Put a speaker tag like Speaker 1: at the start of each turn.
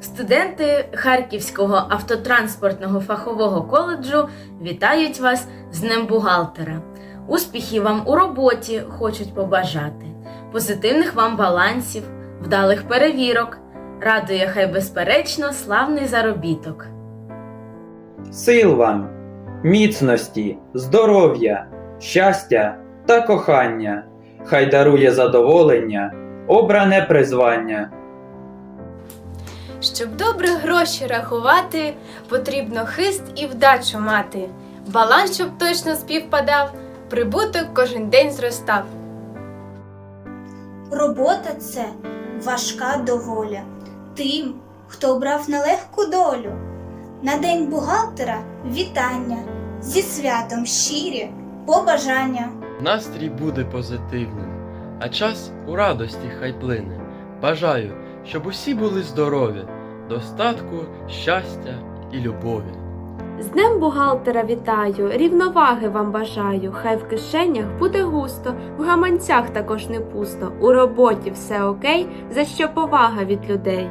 Speaker 1: Студенти Харківського автотранспортного фахового коледжу вітають вас з Днем бухгалтера. Успіхів вам у роботі хочуть побажати, позитивних вам балансів, вдалих перевірок. Радує хай безперечно славний заробіток.
Speaker 2: Сил вам, міцності, здоров'я, щастя та кохання. Хай дарує задоволення, обране призвання.
Speaker 3: Щоб добре гроші рахувати, потрібно хист і вдачу мати. Баланс, щоб точно співпадав, прибуток кожен день зростав.
Speaker 4: Робота це важка доволя тим, хто обрав нелегку долю. На день бухгалтера вітання зі святом щирі побажання.
Speaker 5: Настрій буде позитивним, а час у радості хай плине. Бажаю, щоб усі були здорові, достатку, щастя і любові.
Speaker 6: З Днем бухгалтера вітаю, рівноваги вам бажаю. Хай в кишенях буде густо, в гаманцях також не пусто. У роботі все окей, за що повага від людей.